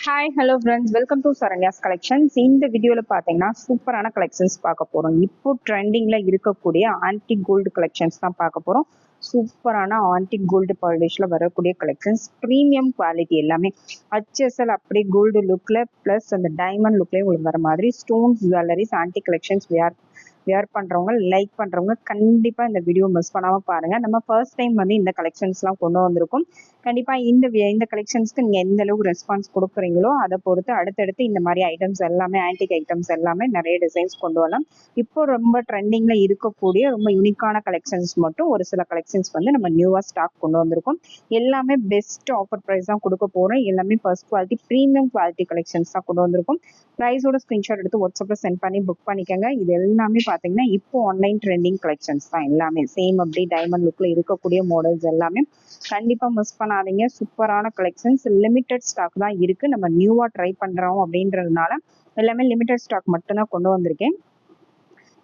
Hi hello friends welcome to Saranya's collections இந்த வீடியோவில் பார்த்தீங்கன்னா சூப்பரான கலெக்ஷன்ஸ் பார்க்க போகிறோம் இப்போ ட்ரெண்டிங்கில் இருக்கக்கூடிய ஆன்டிக் கோல்டு கலெக்ஷன்ஸ் தான் பார்க்க போகிறோம் சூப்பரான ஆன்டிக் கோல்டு பாலிஷில் வரக்கூடிய கலெக்ஷன்ஸ் ப்ரீமியம் குவாலிட்டி எல்லாமே ஹச்எஸ்எல் அப்படியே கோல்டு லுக்கில் ப்ளஸ் அந்த டைமண்ட் லுக்லேயும் உங்களுக்கு வர மாதிரி stones jewelleries antique collections wear wear பண்ணுறவங்க லைக் பண்ணுறவங்க கண்டிப்பாக இந்த வீடியோ மிஸ் பண்ணாமல் பாருங்கள் நம்ம ஃபர்ஸ்ட் டைம் வந்து இந்த கலெக்ஷன்ஸ்லாம் கொண்டு வந்திருக்கோம். கண்டிப்பாக இந்த இந்த கலெக்ஷன்ஸ்க்கு நீங்கள் எந்த அளவுக்கு ரெஸ்பான்ஸ் கொடுக்குறீங்களோ அதை பொறுத்து அடுத்தடுத்து இந்த மாதிரி ஐட்டம்ஸ் எல்லாமே ஆன்டிக் ஐட்டம்ஸ் எல்லாமே நிறைய டிசைன்ஸ் கொண்டு வரலாம். இப்போ ரொம்ப ட்ரெண்டிங்கில் இருக்கக்கூடிய ரொம்ப யூனிக்கான கலெக்ஷன்ஸ் மட்டும் ஒரு சில கலெக்ஷன்ஸ் வந்து நம்ம நியூவாக ஸ்டாக் கொண்டு வந்திருக்கோம். எல்லாமே பெஸ்ட் ஆஃபர் ப்ரைஸ் தான் கொடுக்க போகிறோம் எல்லாமே first quality premium quality collections தான் கொண்டு வந்திருக்கோம். ப்ரைஸோட ஸ்க்ரீன்ஷாட் எடுத்து வாட்ஸ்அப்பில் சென்ட் பண்ணி புக் பண்ணிக்கோங்க. இது எல்லாமே பார்த்தீங்கன்னா இப்போ ஆன்லைன் ட்ரெண்டிங் கலெக்ஷன்ஸ் தான் எல்லாமே. சேம் அப்படி டைமண்ட் லுக்கில் இருக்கக்கூடிய மாடல்ஸ் எல்லாமே கண்டிப்பாக மிஸ் பண்ணாதீங்க. சூப்பரான கலெக்ஷன்ஸ் லிமிட்டட் ஸ்டாக் தான் இருக்குது நம்ம நியூவாக ட்ரை பண்ணுறோம் அப்படின்றதுனால எல்லாமே லிமிட்டட் ஸ்டாக் மட்டும்தான் கொண்டு வந்திருக்கேன்.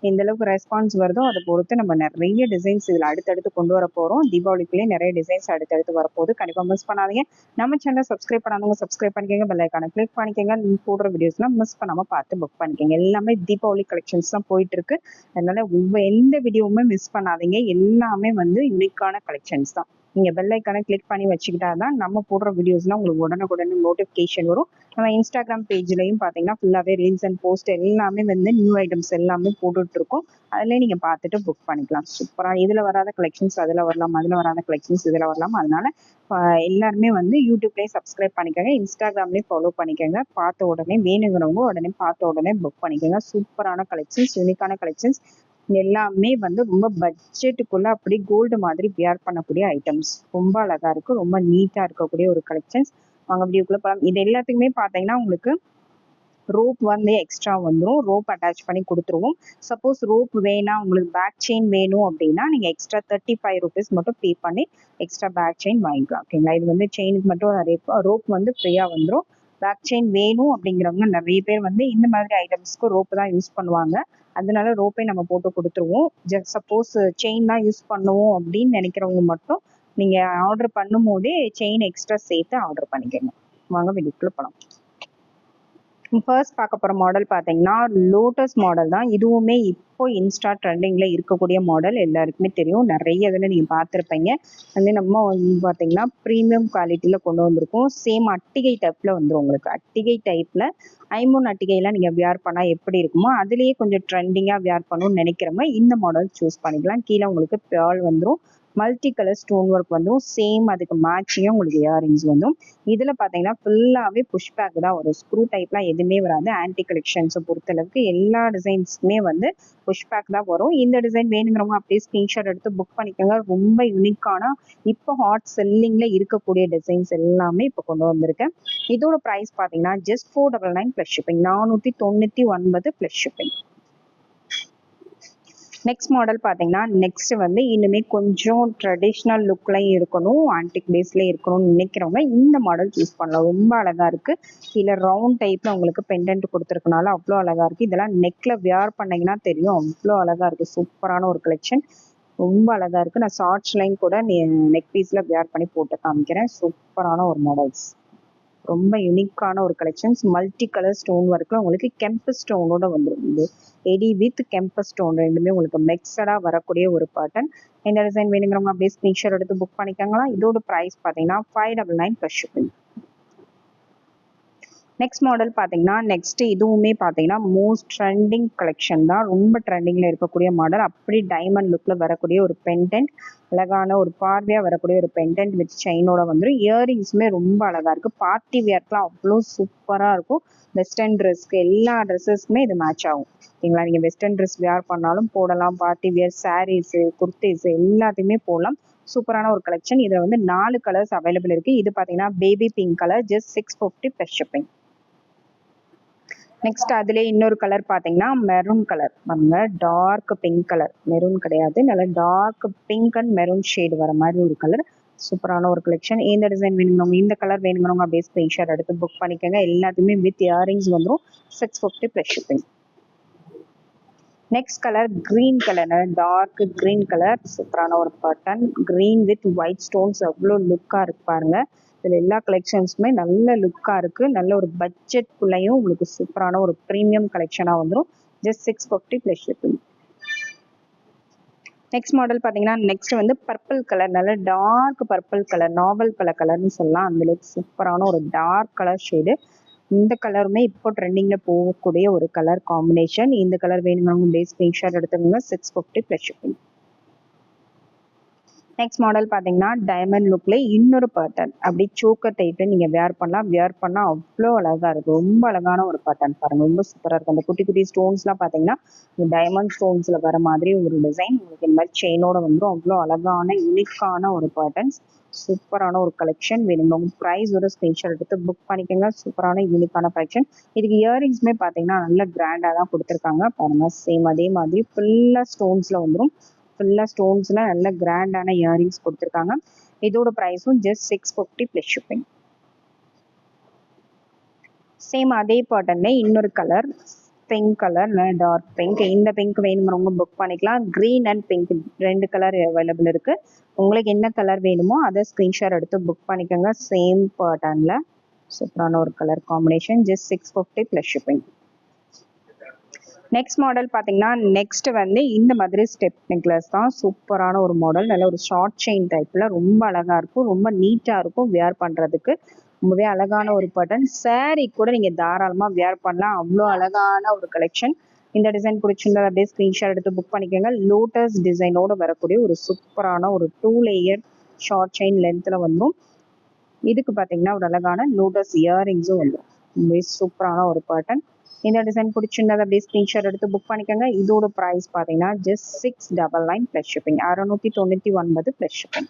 எந்த அளவுக்கு ரெஸ்பான்ஸ் வருதோ அதை பொறுத்து நம்ம நிறைய டிசைன்ஸ் இதில் அடுத்தடுத்து கொண்டு வர போகிறோம் தீபாவளிக்குள்ளேயே நிறைய டிசைன்ஸ் அடுத்தடுத்து வரப்போகுது. கண்டிப்பாக மிஸ் பண்ணாதீங்க. நம்ம சேனலை சப்ஸ்கிரைப் பண்ணாதவங்க சப்ஸ்கிரைப் பண்ணிக்கோங்க. பெல் ஐக்கான கிளிக் பண்ணிக்கோங்க. போடுற வீடியோஸ்லாம் மிஸ் பண்ணாமல் பார்த்து புக் பண்ணிக்கோங்க. எல்லாமே தீபாவளி கலெக்ஷன்ஸ் தான் போயிட்டு இருக்கு. அதனால ஒவ்வொரு எந்த வீடியோவுமே மிஸ் பண்ணாதீங்க. எல்லாமே வந்து யூனிக்கான கலெக்ஷன்ஸ் தான். நீங்கள் பெல் ஐக்கானை கிளிக் பண்ணி வச்சுக்கிட்டா தான் நம்ம போடுற வீடியோஸ்லாம் உங்களுக்கு உடனுக்குடனே நோட்டிஃபிகேஷன் வரும். நம்ம இன்ஸ்டாகிராம் பேஜ்லையும் பார்த்தீங்கன்னா ஃபுல்லாகவே ரீல்ஸ் அண்ட் போஸ்ட் எல்லாமே வந்து நியூ ஐட்டம்ஸ் எல்லாமே போட்டுட்டு இருக்கோம் அதிலே நீங்கள் பார்த்துட்டு புக் பண்ணிக்கலாம் சூப்பராக இதில் வராத கலெக்ஷன்ஸ் அதில் வரலாம் அதில் வராத கலெக்ஷன்ஸ் இதில் வரலாம். அதனால எல்லாருமே வந்து யூடியூப்லேயே சப்ஸ்கிரைப் பண்ணிக்கோங்க. இன்ஸ்டாகிராம்லேயும் ஃபாலோ பண்ணிக்கோங்க. பார்த்த உடனே வேணுங்கிறவங்க உடனே பார்த்த உடனே புக் பண்ணிக்கோங்க. சூப்பரான கலெக்ஷன்ஸ் யூனிக்கான கலெக்ஷன்ஸ் எல்லாமே வந்து ரொம்ப பட்ஜெட்டுக்குள்ள அப்படி கோல்டு மாதிரி பியர் பண்ணக்கூடிய ஐட்டம்ஸ் ரொம்ப அழகா இருக்கு. ரொம்ப நீட்டா இருக்கக்கூடிய ஒரு கலெக்ஷன்ஸ் வாங்க வீடியோக்குள்ள போகலாம் இது எல்லாத்துக்குமே பார்த்தீங்கன்னா உங்களுக்கு ரோப் வந்து எக்ஸ்ட்ரா வந்துடும் ரோப் அட்டாச் பண்ணி கொடுத்துருவோம். சப்போஸ் ரோப் வேணாம் உங்களுக்கு பேக் செயின் வேணும் அப்படின்னா நீங்கள் எக்ஸ்ட்ரா தேர்ட்டி ஃபைவ் ருபீஸ் மட்டும் பே பண்ணி எக்ஸ்ட்ரா பேக் செயின் வாங்கிக்கலாம். ஓகேங்களா இது வந்து செயினுக்கு மட்டும் நிறைய ரோப் வந்து ஃப்ரீயாக வந்துடும் பேக் செயின் வேணும் அப்படிங்கிறவங்க நிறைய பேர் வந்து இந்த மாதிரி ஐட்டம்ஸ்க்கு ரோப் தான் யூஸ் பண்ணுவாங்க. அதனால ரோப்பே நம்ம போட்டு கொடுத்துருவோம். ஜஸ்ட் சப்போஸ் செயின் தான் யூஸ் பண்ணுவோம் அப்படின்னு நினைக்கிறவங்க மட்டும் நீங்கள் ஆர்டர் பண்ணும் போதே செயின் எக்ஸ்ட்ரா சேர்த்து ஆர்டர் பண்ணிக்கோங்க. வாங்க வீடியோக்குள்ள போகலாம் ஃபர்ஸ்ட் பார்க்க போகிற மாடல் பார்த்தீங்கன்னா லோட்டஸ் மாடல் தான். இதுவுமே இப்போ இன்ஸ்டா ட்ரெண்டிங்கில் இருக்கக்கூடிய மாடல் எல்லாருக்குமே தெரியும். நிறைய இதில் நீங்கள் பார்த்துருப்பீங்க. வந்து நம்ம பார்த்தீங்கன்னா ப்ரீமியம் குவாலிட்டியில் கொண்டு வந்திருக்கோம். சேம் அட்டிகை டைப்பில் வந்துடும் உங்களுக்கு. அட்டிகை டைப்பில் ஐமூன் அட்டிகைலாம் நீங்கள் வியார் பண்ணால் எப்படி இருக்குமோ அதுலேயே கொஞ்சம் ட்ரெண்டிங்காக வியார் பண்ணணும்னு நினைக்கிறவங்க இந்த மாடல் சூஸ் பண்ணிக்கலாம். கீழே உங்களுக்கு பேர்ல் வந்துடும் மல்டி கலர் ஸ்டோன் ஒர்க் வந்தும் சேம் அதுக்கு மேட்சிங்காக உங்களுக்கு இயரிங்ஸ் வந்தும். இதில் பார்த்தீங்கன்னா ஃபுல்லாகவே புஷ் பேக் தான் வரும். ஸ்க்ரூ டைப்லாம் எதுவுமே வராது. ஆன்டி கலெக்ஷன்ஸை பொறுத்தளவுக்கு எல்லா டிசைன்ஸுமே வந்து புஷ் பேக் தான் வரும். இந்த டிசைன் வேணுங்கிறவங்க அப்படியே ஸ்க்ரீன்ஷாட் எடுத்து புக் பண்ணிக்கோங்க. ரொம்ப யூனிக்கான இப்போ ஹாட் செல்லிங்கில் இருக்கக்கூடிய டிசைன்ஸ் எல்லாமே இப்போ கொண்டு வந்திருக்கேன் இதோட ப்ரைஸ் பார்த்தீங்கன்னா just four double nine plus shipping நானூற்றி தொண்ணூற்றி ஒன்பது ப்ளஸ் ஷிப்பிங் நெக்ஸ்ட் மாடல் பார்த்தீங்கன்னா நெக்ஸ்ட் வந்து இனிமே கொஞ்சம் ட்ரெடிஷ்னல் லுக்லையும் இருக்கணும் ஆன்டிக் பேஸ்ல இருக்கணும்னு நினைக்கிறவங்க இந்த மாடல் சூஸ் பண்ணலாம். ரொம்ப அழகா இருக்கு. கீழே ரவுண்ட் டைப்ல உங்களுக்கு பெண்டன்ட் கொடுத்துருக்கனால அவ்வளோ அழகா இருக்கு. இதெல்லாம் நெக்ல வியர் பண்ணீங்கன்னா தெரியும். அவ்வளோ அழகா இருக்கு. சூப்பரான ஒரு கலெக்ஷன் ரொம்ப அழகா இருக்கு. நான் ஷார்ட்ஸ் லைன் கூட நெக் பீஸ்ல வியர் பண்ணி போட்டு காமிக்கிறேன். சூப்பரான ஒரு மாடல்ஸ் ரொம்ப யூனிக்கான ஒரு கலெக்ஷன்ஸ் மல்டி கலர் ஸ்டோன் ஒர்க்கில் உங்களுக்கு கெம்பஸ் ஸ்டோனோட வந்துடும் இது எடி வித் கெம்பஸ் ஸ்டோன் ரெண்டுமே உங்களுக்கு மிக்சடாக வரக்கூடிய ஒரு பேட்டர்ன் இந்த டிசைன் வேணுங்கிறவங்க அப்படியே ஸ்க்ரீன்ஷாட் எடுத்து புக் பண்ணிக்கோங்களா இதோட ப்ரைஸ் பார்த்தீங்கன்னா five double nine plus shipping next model பார்த்தீங்கன்னா நெக்ஸ்ட் இதுவுமே பார்த்தீங்கன்னா மோஸ்ட் ட்ரெண்டிங் கலெக்ஷன் தான். ரொம்ப ட்ரெண்டிங்கில் இருக்கக்கூடிய மாடல் அப்படி டைமண்ட் லுக்கில் வரக்கூடிய ஒரு பென்டென்ட் அழகான ஒரு பார்வையாக வரக்கூடிய ஒரு பென்டென்ட் வித் செயினோட வந்துடும் இயரிங்ஸுமே ரொம்ப அழகாக இருக்குது பார்ட்டி வியர்க்கெலாம் அவ்வளோ சூப்பராக இருக்கும். வெஸ்டர்ன் ட்ரெஸ்க்கு எல்லா ட்ரெஸ்ஸஸ்க்குமே இது மேட்ச் ஆகும். ஓகேங்களா நீங்கள் வெஸ்டர்ன் ட்ரெஸ் வியர் பண்ணாலும் போடலாம். பார்ட்டி வியர் சாரீஸு குர்த்திஸ் எல்லாத்தையுமே போடலாம். சூப்பரான ஒரு கலெக்ஷன் இதில் வந்து நாலு கலர்ஸ் அவைலபிள் இருக்குது இது பார்த்தீங்கன்னா baby pink colour just six fifty plus shipping next அதுல இன்னொரு கலர் பாத்தீங்கன்னா மெரூன் கலர் பாருங்க டார்க் பிங்க் கலர் மெரூன் கிடையாது. நல்ல dark pink and maroon shade வர மாதிரி ஒரு கலர் சூப்பரான ஒரு கலெக்ஷன் இந்த டிசைன் வேணுங்கிறவங்க இந்த கலர் வேணுங்கிறவங்க அப்படியே ஸ்க்ரீன்ஷாட் எடுத்து புக் பண்ணிக்கோங்க. எல்லாத்துக்குமே வித் இயரிங்ஸ் வந்துடும் six fifty plus shipping next colour green colour dark green colour சூப்பரான ஒரு button green with white stones அவ்வளோ லுக்காக இருக்கு பாருங்க. இதில் எல்லா கலெக்ஷன்ஸுமே நல்ல லுக்காக இருக்குது நல்ல ஒரு பட்ஜெட்குள்ளேயும் உங்களுக்கு சூப்பரான ஒரு ப்ரீமியம் கலெக்ஷனாக வந்துடும் just six fifty plus shipping next model பார்த்தீங்கன்னா நெக்ஸ்ட் வந்து பர்பிள் கலர் நல்ல டார்க் பர்பிள் கலர் நாவல் கலர் கலர்னு சொல்லலாம். அந்தளவுக்கு சூப்பரான ஒரு டார்க் கலர் ஷேடு இந்த கலருமே இப்போ ட்ரெண்டிங்கில் போகக்கூடிய ஒரு கலர் காம்பினேஷன் இந்த கலர் வேணுங்கிறவங்க பேஸ் ஸ்க்ரீன்ஷாட் எடுத்துக்கோங்க. Six fifty plus shipping next model பார்த்தீங்கன்னா டைமண்ட் லுக்ல இன்னொரு பேட்டர்ன் அப்படி சோக்கர் டைப்ல நீங்க வேர் பண்ணலாம். வேர் பண்ணா அவ்வளோ அழகா இருக்கு ரொம்ப அழகான ஒரு பேட்டர்ன் பாருங்க. ரொம்ப சூப்பரா இருக்கு அந்த குட்டி குட்டி ஸ்டோன்ஸ்லாம் பார்த்தீங்கன்னா டைமண்ட் ஸ்டோன்ஸ்ல வர மாதிரி ஒரு டிசைன் உங்களுக்கு இந்த மாதிரி செயினோட வந்துடும் அவ்வளோ அழகான யூனிக்கான ஒரு பேட்டர்ன்ஸ் சூப்பரான ஒரு கலெக்ஷன் வேணும். உங்க ப்ரைஸ் ஒரு ஸ்பெஷல் எடுத்து புக் பண்ணிக்கோங்க. சூப்பரான யூனிக்கான கலெக்ஷன் இதுக்கு இயரிங்ஸ்மே பார்த்தீங்கன்னா நல்ல கிராண்டாக தான் கொடுத்துருக்காங்க. பாருங்க. சேம் அதே மாதிரி ஃபுல்லாக ஸ்டோன்ஸ்ல வந்துடும் ஃபுல்லாக ஸ்டோன்ஸில் நல்ல கிராண்டான இயரிங்ஸ் கொடுத்துருக்காங்க. இதோட ப்ரைஸும் just six fifty plus shipping same அதே பேட்டர்ல இன்னொரு colour pink colour dark pink இந்த பிங்க் வேணுங்கிறவங்க புக் பண்ணிக்கலாம். க்ரீன் அண்ட் பிங்க் ரெண்டு கலர் அவைலபிள் இருக்கு. உங்களுக்கு என்ன கலர் வேணுமோ அதை ஸ்க்ரீன்ஷாட் எடுத்து புக் பண்ணிக்கோங்க. சேம் பேட்டர்னில் சூப்பரான ஒரு colour combination just six fifty plus shipping next model பார்த்தீங்கன்னா நெக்ஸ்ட் வந்து இந்த மாதிரி ஸ்டெப் நெக்லஸ் தான். சூப்பரான ஒரு மாடல் நல்ல ஒரு ஷார்ட் செயின் டைப்பில் ரொம்ப அழகாக இருக்கும். ரொம்ப நீட்டாக இருக்கும் வேர் பண்ணுறதுக்கு ரொம்பவே அழகான ஒரு பட்டன் saree கூட நீங்கள் தாராளமாக வேர் பண்ணலாம். அவ்வளோ அழகான ஒரு கலெக்ஷன் இந்த டிசைன் பிடிச்சிருந்தா அப்படியே ஸ்க்ரீன்ஷாட் எடுத்து புக் பண்ணிக்கோங்க. லோட்டஸ் டிசைனோட வரக்கூடிய ஒரு சூப்பரான ஒரு டூ லேயர் ஷார்ட் செயின் லென்த்தில் வந்துடும் இதுக்கு பார்த்தீங்கன்னா ஒரு அழகான லோட்டஸ் இயரிங்ஸும் வந்துடும் ரொம்பவே சூப்பரான ஒரு பேட்டர்ன் இந்த டிசைன் பிடிச்சிருந்தது அப்படியே ஸ்க்ரீன்ஷாட் எடுத்து புக் பண்ணிக்கோங்க. இதோட ப்ரைஸ் பார்த்தீங்கன்னா just six double nine plus shipping அறுநூத்தி தொண்ணூற்றி ஒன்பது ப்ளஸ் ஷிப்பிங்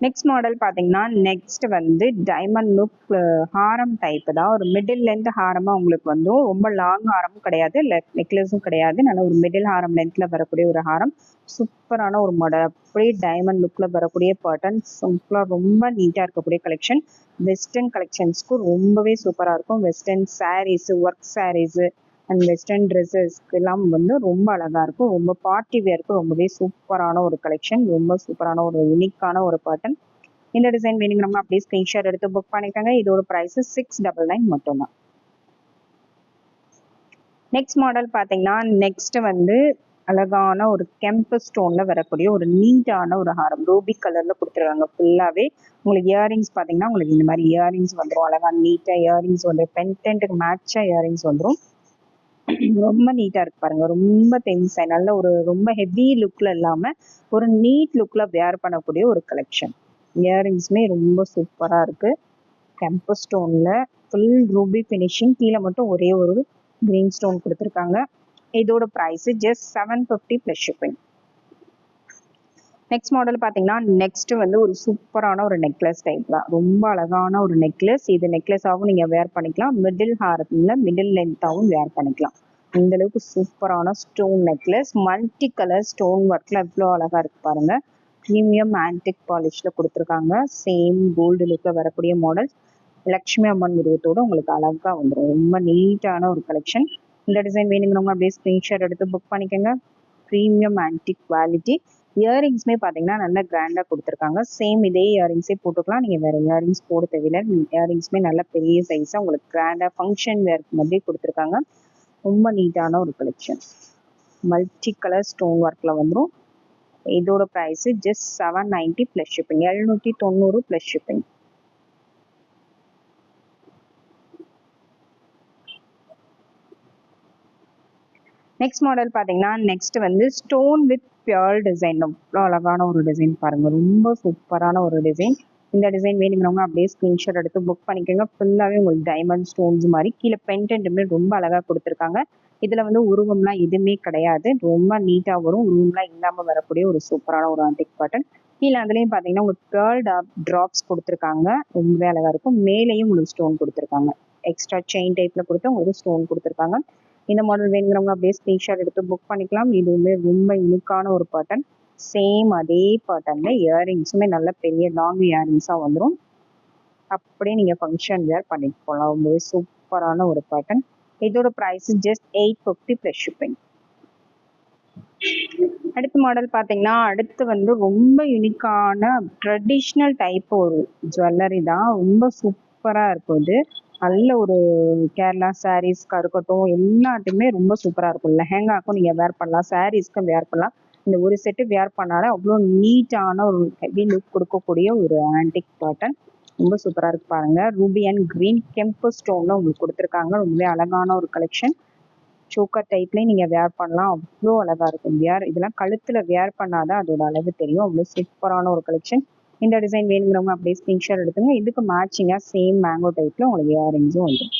நெக்ஸ்ட் மாடல் பார்த்தீங்கன்னா நெக்ஸ்ட் வந்து டைமண்ட் லுக் ஹாரம் டைப் தான். ஒரு மிடில் லென்த் ஹாரமாக உங்களுக்கு வந்து ரொம்ப லாங் ஹாரமும் கிடையாது. நெக்லஸும் கிடையாது. நல்ல ஒரு மிடில் ஹாரம் லென்த்தில் வரக்கூடிய ஒரு ஹாரம் சூப்பரான ஒரு மாடல் அப்படியே டைமண்ட் லுக்கில் வரக்கூடிய பேட்டர்ன் சிம்பிளாக ரொம்ப நீட்டாக இருக்கக்கூடிய கலெக்ஷன் வெஸ்டர்ன் கலெக்ஷன்ஸ்க்கு ரொம்பவே சூப்பராக இருக்கும். Western sarees work sarees and western ட்ரெஸ்ஸஸ்க்கு எல்லாம் வந்து ரொம்ப அழகாக இருக்கும். ரொம்ப பார்ட்டி வேர்க்கு ரொம்பவே சூப்பரான ஒரு கலெக்ஷன் ரொம்ப சூப்பரான ஒரு யூனிக்கான ஒரு பேட்டர்ன் இந்த டிசைன் வேணுங்கிறவங்க அப்படியே ஸ்கிரீன்ஷாட் எடுத்து புக் பண்ணிக்கோங்க. இதோட ப்ரைஸ் சிக்ஸ் டபுள் நைன் மட்டும்தான். நெக்ஸ்ட் மாடல் பார்த்தீங்கன்னா நெக்ஸ்ட் வந்து அழகான ஒரு கெம்பு ஸ்டோன்ல வரக்கூடிய ஒரு நீட்டான ஒரு ஹாரம். ரூபி கலர்ல கொடுத்துருக்காங்க ஃபுல்லாவே உங்களுக்கு இயரிங்ஸ் பார்த்தீங்கன்னா உங்களுக்கு இந்த மாதிரி இயரிங்ஸ் வந்துடும் அழகா நீட்டா இயரிங்ஸ் வந்து பென்டென்ட்டுக்கு மேட்சா இயரிங்ஸ் வந்துடும் ரொம்ப நீட்டா இருக்கு பாருங்க. ரொம்ப தென்சை நல்ல ஒரு ரொம்ப ஹெவி லுக்ல இல்லாம ஒரு நீட் லுக்ல வேர் பண்ணக்கூடிய ஒரு கலெக்ஷன் இயரிங்ஸுமே ரொம்ப சூப்பரா இருக்கு. கெம்பு ஸ்டோன்ல ஃபுல் ரூபி ஃபினிஷிங் கீழே மட்டும் ஒரே ஒரு கிரீன் ஸ்டோன் கொடுத்துருக்காங்க. இதோட price just seven fifty plus shipping next model பார்த்தீங்கன்னா நெக்ஸ்ட் வந்து ஒரு சூப்பரான ஒரு நெக்லஸ் டைப் தான். ரொம்ப அழகான ஒரு நெக்லஸ் இது நெக்லஸாகவும் நீங்கள் வேர் பண்ணிக்கலாம். மிடில் ஹாரத்தில் மிடில் லென்த்தாகவும் வேர் பண்ணிக்கலாம். இந்த அளவுக்கு சூப்பரான stone necklace multi colour stone ஒர்க்கில் எவ்வளோ அழகாக இருக்கு பாருங்க. ப்ரீமியம் ஆன்டிக் பாலிஷில் கொடுத்துருக்காங்க. சேம் கோல்டு லுக்கில் வரக்கூடிய மாடல் லக்ஷ்மி அம்மன் உருவத்தோடு உங்களுக்கு அழகாக வந்துடும் ரொம்ப நீட்டான ஒரு கலெக்ஷன் இந்த டிசைன் வேணுங்கிறவங்க அப்படியே ஸ்க்ரீன்ஷாட் எடுத்து புக் பண்ணிக்கோங்க. ப்ரீமியம் ஆன்டிக் குவாலிட்டி இயரிங்ஸ்மே பார்த்தீங்கன்னா நல்லா கிராண்டாக கொடுத்துருக்காங்க. சேம் இதே இயரிங்ஸே போட்டுக்கலாம். நீங்கள் வேறு இயரிங்ஸ் போட தேவையில்லை. இயரிங்ஸ்மே நல்ல பெரிய சைஸாக உங்களுக்கு கிராண்டாக ஃபங்க்ஷன் வேர் மாதிரி கொடுத்துருக்காங்க. ரொம்ப நீட்டான ஒரு கலெக்ஷன் மல்டி கலர் ஸ்டோன் ஒர்க்கில் வந்துடும் இதோட price just seven ninety plus shipping எழுநூற்றி தொண்ணூறு ப்ளஸ் ஷிப்பிங் நெக்ஸ்ட் மாடல் பார்த்தீங்கன்னா நெக்ஸ்ட் வந்து ஸ்டோன் வித் பியர் டிசைன் அவ்வளோ அழகான ஒரு டிசைன் பாருங்க. ரொம்ப சூப்பரான ஒரு டிசைன் இந்த டிசைன் வேணுங்கிறவங்க அப்படியே ஸ்க்ரீன்ஷாட் எடுத்து புக் பண்ணிக்கோங்க. ஃபுல்லாகவே உங்களுக்கு டைமண்ட் ஸ்டோன்ஸ் மாதிரி கீழே பென்டென்ட்டுமே ரொம்ப அழகாக கொடுத்துருக்காங்க. இதில் வந்து உருவம்லாம் எதுவுமே கிடையாது. ரொம்ப நீட்டாக வரும். உருவம்லாம் இல்லாமல் வரக்கூடிய ஒரு சூப்பரான ஒரு ஆன்டிக் பாட்டன் கீழே அதுலேயும் பார்த்தீங்கன்னா உங்களுக்கு பேர்ல் ட்ராப்ஸ் கொடுத்துருக்காங்க. ரொம்பவே அழகாக இருக்கும். மேலேயும் உங்களுக்கு ஸ்டோன் கொடுத்துருக்காங்க. எக்ஸ்ட்ரா செயின் டைப்பில் கொடுத்து உங்களுக்கு ஸ்டோன் கொடுத்துருக்காங்க. இந்த மாடல் வேணுங்கிறவங்க அப்படியே ஸ்க்ரீன்ஷாட் எடுத்து புக் பண்ணிக்கலாம். இதுவுமே ரொம்ப யூனிக்கான ஒரு பேட்டர்ன் சேம் அதே பேட்டர்னில் இயரிங்ஸுமே நல்ல பெரிய லாங் இயரிங்ஸாக வந்துடும் அப்படியே நீங்கள் ஃபங்க்ஷன் வேர் பண்ணிட்டு போகலாம். ரொம்பவே சூப்பரான ஒரு பேட்டர்ன் இதோட price just eight fifty plus shipping அடுத்த மாடல் பார்த்தீங்கன்னா அடுத்து வந்து ரொம்ப யூனிக்கான ட்ரெடிஷ்னல் டைப் ஒரு ஜுவல்லரி தான். ரொம்ப சூப்பராக இருக்கும் இது. நல்ல ஒரு கேரளா சாரீஸ்க்காக இருக்கட்டும் எல்லாத்துக்குமே ரொம்ப சூப்பராக இருக்கும். லெஹெங்காக்கும் நீங்கள் வேர் பண்ணலாம் சாரீஸ்க்கும் வேர் பண்ணலாம். இந்த ஒரு செட்டு வேர் பண்ணாலே அவ்வளோ நீட்டான ஒரு ஹெவி லுக் கொடுக்கக்கூடிய ஒரு ஆன்டிக் பேட்டர்ன் ரொம்ப சூப்பராக இருக்கு பாருங்க. ரூபி அண்ட் கிரீன் கெம்பு ஸ்டோன்ல உங்களுக்கு கொடுத்துருக்காங்க. ரொம்பவே அழகான ஒரு கலெக்ஷன் சோக்கர் டைப்லேயும் நீங்கள் வேர் பண்ணலாம். அவ்வளோ அழகா இருக்கும் வேர் இதெல்லாம் கழுத்தில் வேர் பண்ணாதான் அதோட அளவு தெரியும். அவ்வளோ சூப்பரான ஒரு கலெக்ஷன் இந்த டிசைன் வேணுங்கிறவங்க அப்படியே ஸ்க்ரீன்ஷாட் எடுத்துங்க. இதுக்கு மேட்சிங்காக சேம் மேங்கோ டைப்ல உங்களுக்கு இயரிங்ஸும் வந்துடும்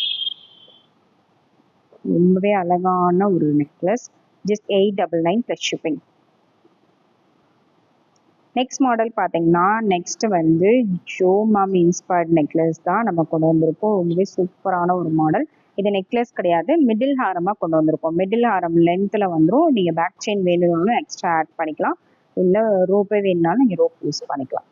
ரொம்பவே அழகான ஒரு necklace just eight double nine plus shipping next model பார்த்தீங்கன்னா நெக்ஸ்ட் வந்து ஜோ மாம் இன்ஸ்பயர்ட் நெக்லஸ் தான் நம்ம கொண்டு வந்திருக்கோம். ரொம்பவே சூப்பரான ஒரு மாடல் இது நெக்லஸ் கிடையாது. மிடில் ஹாரமாக கொண்டு வந்திருக்கோம். மிடில் ஹாரம் லென்த்தில் வந்துடும் நீங்கள் பேக் செயின் வேணும்னாலும் எக்ஸ்ட்ரா ஆட் பண்ணிக்கலாம். இல்லை ரோப்பே வேணுனாலும் நீங்கள் ரோப் யூஸ் பண்ணிக்கலாம்.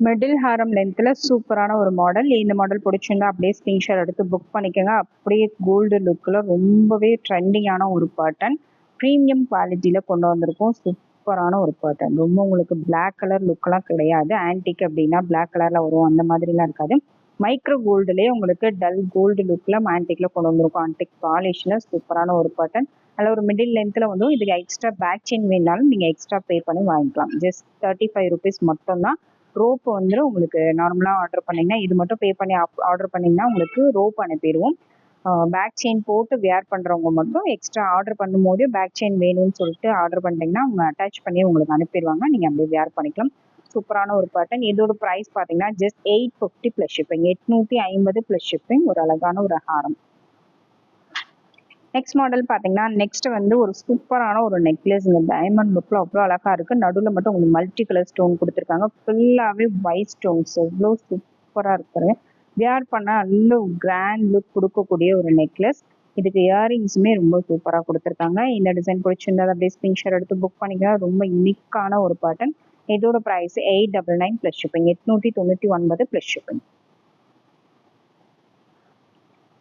மிடில் ஹாரம் லென்த்தில் சூப்பரான ஒரு மாடல் இந்த மாடல் பிடிச்சிருந்தா அப்படியே ஸ்க்ரீன்ஷாட் எடுத்து புக் பண்ணிக்கோங்க. அப்படியே கோல்டு லுக்கில் ரொம்பவே ட்ரெண்டிங்கான ஒரு பேட்டர்ன் ப்ரீமியம் குவாலிட்டியில் கொண்டு வந்திருக்கோம். சூப்பரான ஒரு பேட்டர்ன் ரொம்ப உங்களுக்கு பிளாக் கலர் லுக்கெல்லாம் கிடையாது. ஆன்டிக் அப்படின்னா பிளாக் கலரில் வரும். அந்த மாதிரிலாம் இருக்காது. மைக்ரோ கோல்டுலேயே உங்களுக்கு டல் கோல்டு லுக்கில் ஆன்டிக்கில் கொண்டு வந்திருக்கும். ஆன்டிக் பாலிஷில் சூப்பரான ஒரு பேட்டர்ன் அதில் ஒரு மிடில் லென்த்தில் வந்து இதுக்கு எக்ஸ்ட்ரா பேக் செயின் வேணாலும் நீங்கள் எக்ஸ்ட்ரா பே பண்ணி வாங்கிக்கலாம். ஜஸ்ட் தேர்ட்டி ஃபைவ் ருபீஸ் மட்டும்தான். ரோப் வந்து உங்களுக்கு நார்மலாக ஆர்டர் பண்ணிங்கன்னா இது மட்டும் பே பண்ணி ஆர்டர் பண்ணிங்கன்னா உங்களுக்கு ரோப் அனுப்பிடுவோம். பேக் செயின் போட்டு வேர் பண்ணுறவங்க மட்டும் எக்ஸ்ட்ரா ஆர்டர் பண்ணும்போது பேக் செயின் வேணும்னு சொல்லிட்டு ஆர்டர் பண்ணிட்டீங்கன்னா அவங்க அட்டாச் பண்ணி உங்களுக்கு அனுப்பிடுவாங்க. நீங்கள் அப்படியே வேர் பண்ணிக்கலாம். சூப்பரான ஒரு பேட்டர்ன் இதோட ப்ரைஸ் பார்த்தீங்கன்னா just eight fifty plus shipping எட்நூற்றி ஐம்பது ப்ளஸ் ஷிப்பிங் ஒரு அழகான ஒரு ஹாரம். நெக்ஸ்ட் மாடல் பார்த்தீங்கன்னா நெக்ஸ்ட் வந்து ஒரு சூப்பரான ஒரு நெக்லஸ் இந்த டைமண்ட் புக்கில் அவ்வளோ அழகாக இருக்குது நடுவில் மட்டும் உங்களுக்கு மல்டி கலர் ஸ்டோன் கொடுத்துருக்காங்க ஃபுல்லாகவே ஒயிட் ஸ்டோன்ஸ் எவ்வளோ சூப்பராக இருக்குது வியர் பண்ணால் நல்ல கிராண்ட் லுக் கொடுக்கக்கூடிய ஒரு நெக்லஸ் இதுக்கு இயரிங்ஸுமே ரொம்ப சூப்பராக கொடுத்துருக்காங்க. இந்த டிசைன் பிடிச்சிருந்தா அப்படியே ஸ்க்ரீன்ஷாட் எடுத்து புக் பண்ணிக்கலாம் ரொம்ப யூனிக்கான ஒரு பேட்டர்ன் இதோட price eight double nine plus shipping எட்நூற்றி தொண்ணூற்றி ஒன்பது ப்ளஸ் ஷிப்பிங்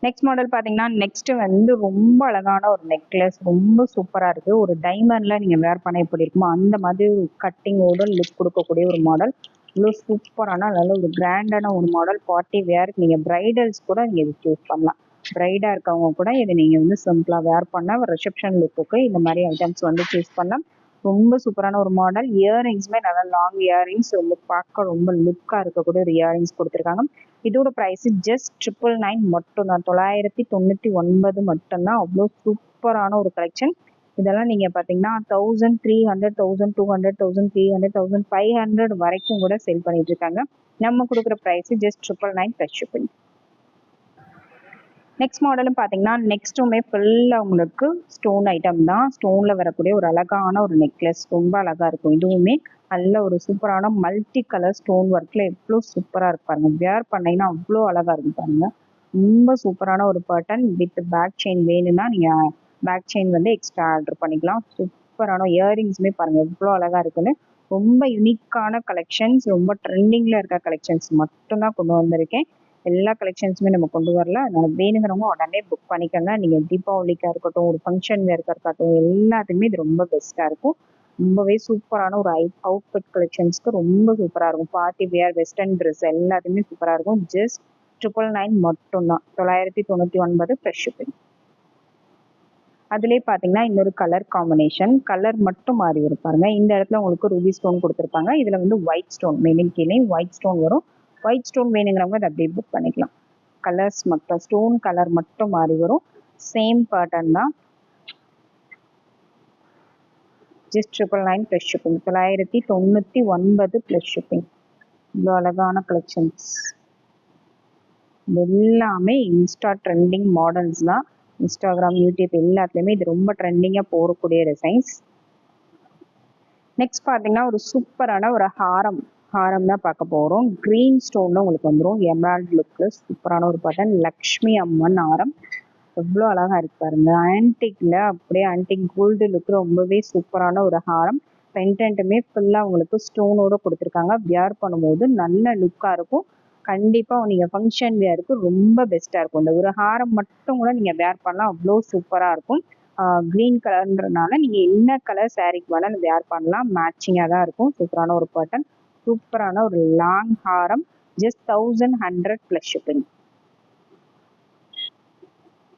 நெக்ஸ்ட் மாடல் பார்த்தீங்கன்னா நெக்ஸ்ட் வந்து ரொம்ப அழகான ஒரு நெக்லஸ் ரொம்ப சூப்பராக இருக்குது ஒரு டைமண்டில் நீங்கள் வேர் பண்ண எப்படி இருக்குமோ அந்த மாதிரி கட்டிங்கோட லுக் கொடுக்கக்கூடிய ஒரு மாடல் இவ்வளோ சூப்பரான நல்ல ஒரு கிராண்டான ஒரு மாடல் பார்ட்டி வேருக்கு நீங்கள் ப்ரைடல்ஸ் கூட நீங்கள் இது சூஸ் பண்ணலாம். ப்ரைடாக இருக்கவங்க கூட இதை நீங்கள் வந்து சிம்பிளாக வேர் பண்ண ரிசப்ஷன் லுக்குக்கு இந்த மாதிரி ஐட்டம்ஸ் வந்து சூஸ் பண்ணலாம். ரொம்ப சூப்பரான ஒரு மாடல் இயரிங்ஸுமே நல்லா லாங் இயரிங்ஸ் ரொம்ப பார்க்க ரொம்ப லுக்காக இருக்கக்கூடிய ஒரு இயரிங்ஸ் கொடுத்துருக்காங்க. இதோட ப்ரைஸ் ஜஸ்ட் ட்ரிபிள் நைன் மட்டும் தான். தொள்ளாயிரத்தி தொண்ணூற்றி ஒன்பது மட்டும்தான். அவ்வளோ சூப்பரான ஒரு கலெக்ஷன் இதெல்லாம் நீங்கள் பார்த்தீங்கன்னா thousand three hundred thousand two hundred thousand three hundred thousand five hundred வரைக்கும் கூட செல் பண்ணிட்டு இருக்காங்க. நம்ம கொடுக்குற price just triple nine plus shipping next மாடலும் பார்த்தீங்கன்னா நெக்ஸ்ட்டுமே ஃபுல்லாக உங்களுக்கு ஸ்டோன் ஐட்டம் தான். ஸ்டோனில் வரக்கூடிய ஒரு அழகான ஒரு நெக்லஸ் ரொம்ப அழகாக இருக்கும். இதுவுமே நல்ல ஒரு சூப்பரான மல்டி கலர் ஸ்டோன் ஒர்க்கில் எவ்வளோ சூப்பராக இருக்கு பாருங்க. வேர் பண்ணீங்கன்னா அவ்வளோ அழகாக இருக்கும் பாருங்க. ரொம்ப சூப்பரான ஒரு பேட்டர்ன் வித் பேக் செயின் வேணும்னா நீங்கள் பேக் செயின் வந்து எக்ஸ்ட்ரா ஆர்டர் பண்ணிக்கலாம். சூப்பரான இயரிங்ஸுமே பாருங்கள் எவ்வளோ அழகாக இருக்குன்னு. ரொம்ப யூனிக்கான கலெக்ஷன்ஸ் ரொம்ப ட்ரெண்டிங்கில் இருக்க கலெக்ஷன்ஸ் மட்டும்தான் கொண்டு வந்திருக்கேன். எல்லா கலெக்ஷன்ஸுமே நம்ம கொண்டு வரல. அதனால வேணுங்கிறவங்க உடனே புக் பண்ணிக்கோங்க. நீங்கள் தீபாவளிக்காக இருக்கட்டும் ஒரு ஃபங்க்ஷன் வேர்க்காக இருக்கட்டும் எல்லாத்துக்குமே இது ரொம்ப பெஸ்ட்டாக இருக்கும். ரொம்பவே சூப்பரான ஒரு ஐ அவுட்ஃபிட் கலெக்ஷன்ஸ்க்கு ரொம்ப சூப்பராக இருக்கும். பார்ட்டி வேர் வெஸ்டர்ன் ட்ரெஸ் எல்லாத்துக்குமே சூப்பராக இருக்கும். ஜஸ்ட் ட்ரிபிள் நைன் மட்டும்தான். தொள்ளாயிரத்தி தொண்ணூற்றி ஒன்பது ஃப்ரெஷ் ஷிப்பிங் அதுலேயே பார்த்தீங்கன்னா இன்னொரு கலர் காம்பினேஷன் கலர் மட்டும் மாறி இருப்பாருங்க இந்த இடத்துல உங்களுக்கு ரூபி ஸ்டோன் கொடுத்துருப்பாங்க. இதில் வந்து ஒயிட் ஸ்டோன் மேலும் கீழே ஒயிட் ஸ்டோன் வரும். ஒயிட் ஸ்டோன் வேணுங்கிறவங்க அதை அப்படியே புக் பண்ணிக்கலாம். கலர்ஸ் மட்டும் ஸ்டோன் கலர் மட்டும் மாறி வரும். சேம் பேட்டர்ன் தான். Just triple nine plus shipping தொள்ளாயிரத்தி தொண்ணூற்றி ஒன்பது ப்ளஸ் ஷிப்பிங் இவ்வளோ அழகான கலெக்ஷன்ஸ் எல்லாமே இன்ஸ்டா ட்ரெண்டிங் மாடல்ஸ் தான். இன்ஸ்டாகிராம் யூடியூப் எல்லாத்துலேயுமே இது ரொம்ப ட்ரெண்டிங்காக போகக்கூடிய டிசைன்ஸ் நெக்ஸ்ட் பார்த்தீங்கன்னா ஒரு சூப்பரான ஒரு ஹாரம். ஹாரம் தான் பார்க்க போகிறோம் க்ரீன் ஸ்டோனில் உங்களுக்கு வந்துடும் எமரால்ட் லுக்கில் சூப்பரான ஒரு பட்டன் லக்ஷ்மி அம்மன் ஹாரம் எவ்வளோ அழகாக இருக்கு பாருங்க. ஆன்டிக்கில் அப்படியே ஆன்டிக் கோல்டு லுக் ரொம்பவே சூப்பரான ஒரு ஹாரம் பென்டென்ட்டுமே ஃபுல்லாக உங்களுக்கு ஸ்டோனோட கொடுத்துருக்காங்க. வியர் பண்ணும்போது நல்ல லுக்காக இருக்கும். கண்டிப்பாக நீங்கள் ஃபங்க்ஷன் வேருக்கு ரொம்ப பெஸ்ட்டாக இருக்கும். இந்த ஒரு ஹாரம் மட்டும் கூட நீங்கள் வேர் பண்ணலாம். அவ்வளோ சூப்பராக இருக்கும். க்ரீன் கலர்ன்றனால நீங்கள் என்ன கலர் சாரீக்கு வேணாலும் வேர் பண்ணலாம். மேட்சிங்காக தான் இருக்கும். சூப்பரான ஒரு பேட்டர்ன் சூப்பரான ஒரு லாங் ஹாரம் just thousand hundred plus shipping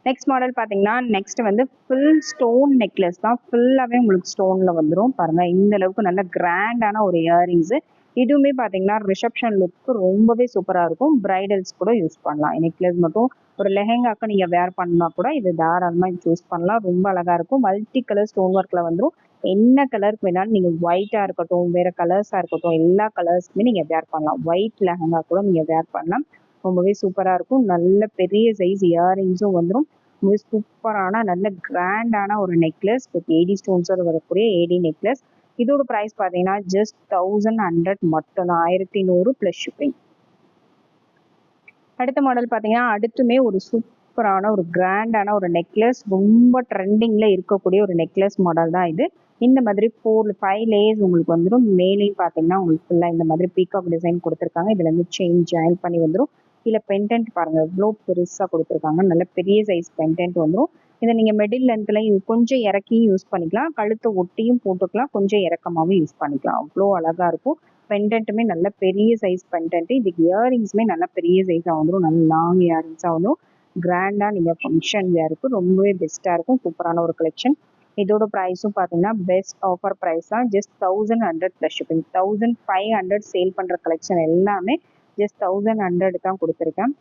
next model பார்த்தீங்கன்னா நெக்ஸ்ட் வந்து ஃபுல் ஸ்டோன் நெக்லஸ் தான். ஃபுல்லாகவே உங்களுக்கு ஸ்டோனில் வந்துடும் பாருங்கள் இந்த அளவுக்கு நல்ல கிராண்டான ஒரு இயரிங்ஸு இதுவுமே பார்த்தீங்கன்னா ரிசப்ஷன் லுக்கு ரொம்பவே சூப்பராக இருக்கும். பிரைடல்ஸ் கூட யூஸ் பண்ணலாம். நெக்லஸ் மட்டும் ஒரு லெஹெங்காக்கு நீங்கள் வேர் பண்ணால் கூட இது தாராளமாக சூஸ் பண்ணலாம். ரொம்ப அழகாக இருக்கும். மல்டி கலர் ஸ்டோன் ஒர்க்கில் வந்துடும் என்ன கலருக்கு வேணாலும் நீங்கள் ஒயிட்டாக இருக்கட்டும் வேறு கலர்ஸாக இருக்கட்டும் எல்லா கலர்ஸ்க்குமே நீங்கள் வேர் பண்ணலாம். ஒயிட் லெஹங்கா கூட நீங்கள் வேர் பண்ணலாம். ரொம்பவே சூப்பராக இருக்கும். நல்ல பெரிய சைஸ் இயரிங்ஸும் வந்துடும் சூப்பரான நல்ல கிராண்டான ஒரு நெக்லஸ் வித் ஏடி ஸ்டோன்ஸோட வரக்கூடிய ஏடி நெக்லஸ் இதோட ப்ரைஸ் பார்த்தீங்கன்னா ஜஸ்ட் தௌசண்ட் ஹண்ட்ரட் மட்டும் ஆயிரத்தி நூறு ப்ளஸ் ஷிப்பிங் அடுத்த மாடல் பார்த்தீங்கன்னா அடுத்துமே ஒரு சூப்பரான ஒரு கிராண்டான ஒரு நெக்லஸ் ரொம்ப ட்ரெண்டிங்கில் இருக்கக்கூடிய ஒரு நெக்லஸ் மாடல் தான் இது. இந்த மாதிரி ஃபோர் ஃபைவ் லேயர்ஸ் உங்களுக்கு வந்துடும் மேலேயும் பார்த்தீங்கன்னா உங்களுக்கு ஃபுல்லாக இந்த மாதிரி பீகாக் டிசைன் கொடுத்துருக்காங்க. இதில் வந்து செயின் ஜாயின் பண்ணி வந்துடும் கீழே பென்டென்ட் பாருங்கள் எவ்வளோ பெருசாக கொடுத்துருக்காங்க. நல்ல பெரிய சைஸ் பென்டென்ட் வந்துடும் இதை நீங்கள் மிடில் லென்த்தில் கொஞ்சம் இறக்கியும் யூஸ் பண்ணிக்கலாம். கழுத்தை ஒட்டியும் போட்டுக்கலாம். கொஞ்சம் இறக்கமாகவும் யூஸ் பண்ணிக்கலாம். அவ்வளோ அழகாக இருக்கும். பெண்டன்ட்டுமே நல்ல பெரிய சைஸ் பெண்டன்ட் இதுக்கு இயரிங்ஸுமே நல்ல பெரிய சைஸாக வந்துடும் நல்ல லாங் இயரிங்ஸாக வந்துடும் கிராண்டாக நீங்கள் ஃபங்க்ஷன் வேருக்கு ரொம்பவே பெஸ்ட்டாக இருக்கும். சூப்பரான ஒரு கலெக்ஷன் இதோட ப்ரைஸும் பார்த்தீங்கன்னா பெஸ்ட் ஆஃபர் ப்ரைஸ் தான். Just thousand hundred plus shipping thousand five hundred sale பண்ணுற கலெக்ஷன் எல்லாமே ஜஸ்ட் தௌசண்ட் ஹண்ட்ரட் தான் கொடுத்துருக்கேன்.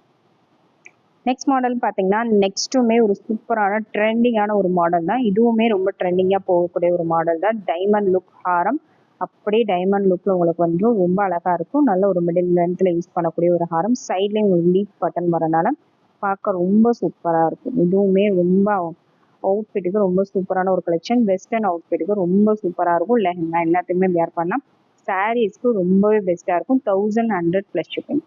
நெக்ஸ்ட் மாடல் பார்த்தீங்கன்னா நெக்ஸ்ட்டுமே ஒரு சூப்பரான ட்ரெண்டிங்கான ஒரு மாடல் தான். இதுவுமே ரொம்ப ட்ரெண்டிங்காக போகக்கூடிய ஒரு மாடல் தான். டைமண்ட் லுக் ஹாரம். அப்படியே டைமண்ட் லுக்கில் உங்களுக்கு வந்து ரொம்ப அழகாக இருக்கும். நல்ல ஒரு மிடில் லென்த்தில் யூஸ் பண்ணக்கூடிய ஒரு ஹாரம். சைட்லேயும் உங்களுக்கு லீஃப் பட்டன் வரனால பார்க்க ரொம்ப சூப்பராக இருக்கும். இதுவுமே ரொம்ப அவுட்ஃபிட்டுக்கு ரொம்ப சூப்பரான ஒரு கலெக்ஷன் வெஸ்டர்ன் அவுட்ஃபிட்டுக்கு ரொம்ப சூப்பராக இருக்கும். லெஹங்கா எல்லாத்துக்குமே வேர் பண்ணலாம் சாரீஸ்க்கு ரொம்பவே பெஸ்ட்டாக இருக்கும். தௌசண்ட் ஹண்ட்ரட் ப்ளஸ் ஷிப்பிங்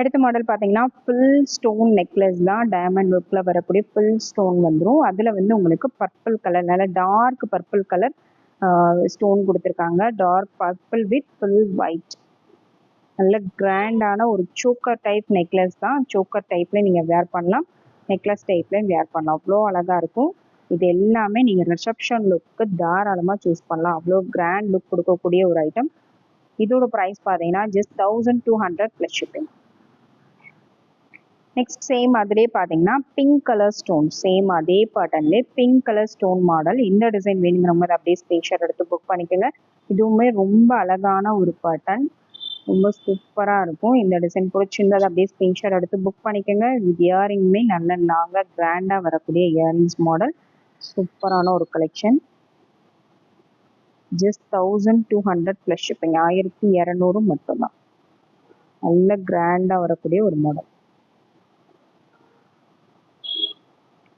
அடுத்த மாடல் பார்த்தீங்கன்னா ஃபுல் ஸ்டோன் நெக்லஸ் தான் டைமண்ட் ஒர்க்கில் வரக்கூடிய ஃபுல் ஸ்டோன் வந்துடும் அதில் வந்து உங்களுக்கு பர்பிள் கலர் நல்ல டார்க் பர்பிள் கலர் ஸ்டோன் கொடுத்துருக்காங்க. Dark purple with full white நல்ல கிராண்டான ஒரு சோக்கர் டைப் நெக்லஸ் தான். சோக்கர் டைப்பில் நீங்கள் வேர் பண்ணலாம். நெக்லஸ் டைப்லேயும் வேர் பண்ணலாம். அவ்வளோ அழகாக இருக்கும். இது எல்லாமே நீங்கள் ரிசப்ஷன் லுக்கு தாராளமாக சூஸ் பண்ணலாம். அவ்வளோ கிராண்ட் லுக் கொடுக்கக்கூடிய ஒரு ஐட்டம் இதோட ப்ரைஸ் பார்த்தீங்கன்னா just thousand two hundred plus shipping next same அதிலே பார்த்தீங்கன்னா பிங்க் கலர் ஸ்டோன் சேம் அதே பேட்டர்ன்லேயே பிங்க் கலர் ஸ்டோன் மாடல் இந்த டிசைன் வேணுங்கிறவங்க மாதிரி அப்படியே ஸ்பேஷர் எடுத்து புக் பண்ணிக்கோங்க. இதுவுமே ரொம்ப அழகான ஒரு பேட்டர்ன் ரொம்ப சூப்பராக இருக்கும். இந்த டிசைன் பிடிச்சிருந்தது அப்படியே ஸ்க்ரீன்ஷாட் எடுத்து புக் பண்ணிக்கோங்க. இது இயரிங்குமே நல்ல நாங்கள் கிராண்டாக வரக்கூடிய இயரிங்ஸ் மாடல் சூப்பரான ஒரு collection just thousand two hundred plus shipping ஆயிரத்தி இரநூறு மட்டும்தான். நல்ல கிராண்டாக வரக்கூடிய ஒரு மாடல்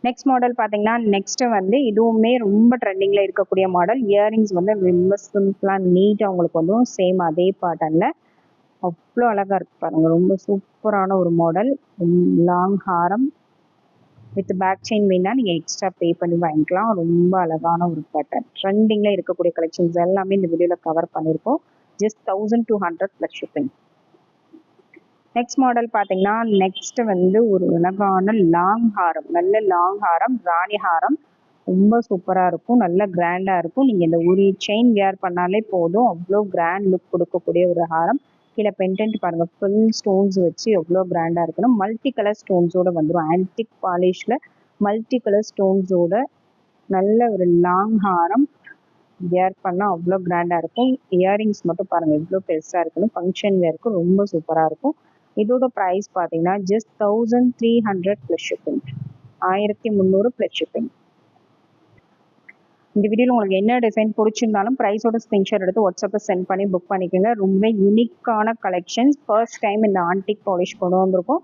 நெக்ஸ்ட் மாடல் பார்த்தீங்கன்னா நெக்ஸ்ட் வந்து இதுவுமே ரொம்ப ட்ரெண்டிங்கில் இருக்கக்கூடிய மாடல் இயரிங்ஸ் வந்து ரொம்ப சிம்பிளாக நீட்டாக உங்களுக்கு வந்து சேம் அதே பேட்டர்னில் அவ்வளோ அழகாக இருக்கு பாருங்க. ரொம்ப சூப்பரான ஒரு மாடல் லாங் ஹாரம். வித் பேக் செயின் வேணால் நீங்கள் எக்ஸ்ட்ரா பே பண்ணி வாங்கிக்கலாம். ரொம்ப அழகான ஒரு பேட்டர்ன் ட்ரெண்டிங்கில் இருக்கக்கூடிய கலெக்ஷன்ஸ் எல்லாமே இந்த வீடியோவில் கவர் பண்ணியிருக்கோம் just thousand two hundred plus shipping next model பார்த்தீங்கன்னா நெக்ஸ்ட் வந்து ஒரு அழகான லாங் ஹாரம். நல்ல லாங் ஹாரம் ராணி ஹாரம். ரொம்ப சூப்பராக இருக்கும். நல்ல கிராண்டாக இருக்கும். நீங்கள் இந்த ஒரு செயின் வேர் பண்ணாலே போதும். அவ்வளோ கிராண்ட் லுக் கொடுக்கக்கூடிய ஒரு ஹாரம். கீழே பென்டென்ட் பாருங்க. ஃபுல் ஸ்டோன்ஸ் வச்சு எவ்வளோ கிராண்டாக இருக்கணும் மல்டி கலர் ஸ்டோன்ஸோட வந்துடும் ஆன்டிக் பாலிஷில் மல்டி கலர் ஸ்டோன்ஸோட நல்ல ஒரு லாங் ஹாரம் வியர் பண்ணால் அவ்வளோ கிராண்டாக இருக்கும். இயரிங்ஸ் மட்டும் பாருங்கள் எவ்வளோ பெருசாக இருக்கணும் ஃபங்க்ஷன் வேருக்கு ரொம்ப சூப்பராக இருக்கும். இதோட ப்ரைஸ் பார்த்தீங்கன்னா just thousand three hundred plus shipping ஆயிரத்தி முந்நூறு ப்ளஸ் ஷிப்பிங் இந்த வீடியோவில் உங்களுக்கு என்ன டிசைன் பிடிச்சிருந்தாலும் ப்ரைஸோட ஸ்க்ரீன்ஷாட் எடுத்து வாட்ஸ்அப்பில் சென்ட் பண்ணி புக் பண்ணிக்கோங்க. ரொம்ப யூனிக்கான கலெக்ஷன்ஸ் ஃபர்ஸ்ட் டைம் இந்த ஆன்டிக் பாலிஷ் கொண்டு வந்திருக்கும்.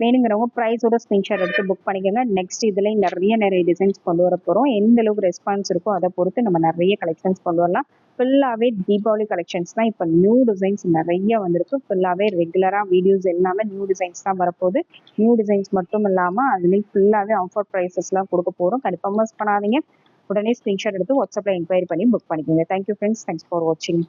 வேணுங்கிறவங்க ப்ரைஸோட ஸ்க்ரீன்ஷாட் எடுத்து புக் பண்ணிக்கோங்க. நெக்ஸ்ட் இதில் நிறைய நிறைய டிசைன்ஸ் கொண்டு வர போகிறோம் எந்த அளவுக்கு ரெஸ்பான்ஸ் இருக்கோ அதை பொறுத்து நம்ம நிறைய கலெக்ஷன்ஸ் கொண்டு வரலாம். ஃபுல்லாகவே தீபாவளி கலெக்ஷன்ஸ் தான். இப்போ நியூ டிசைன்ஸ் நிறைய வந்திருக்கு. ஃபுல்லாகவே ரெகுலராக வீடியோஸ் எல்லாமே நியூ டிசைன்ஸ் தான் வரப்போகுது. நியூ டிசைன்ஸ் மட்டும் இல்லாமல் அதுலேயும் ஃபுல்லாகவே ஆஃபர் ப்ரைஸஸ்லாம் கொடுக்க போகிறோம் கண்டிப்பாக மிஸ் பண்ணாதீங்க. உடனே ஸ்க்ரீன்ஷாட் எடுத்து வாட்ஸ்அப்பில் என்கொயரி பண்ணி புக் பண்ணிக்கோங்க. தேங்க்யூ ஃப்ரெண்ட்ஸ் தேங்க்ஸ் ஃபார் வாட்சிங்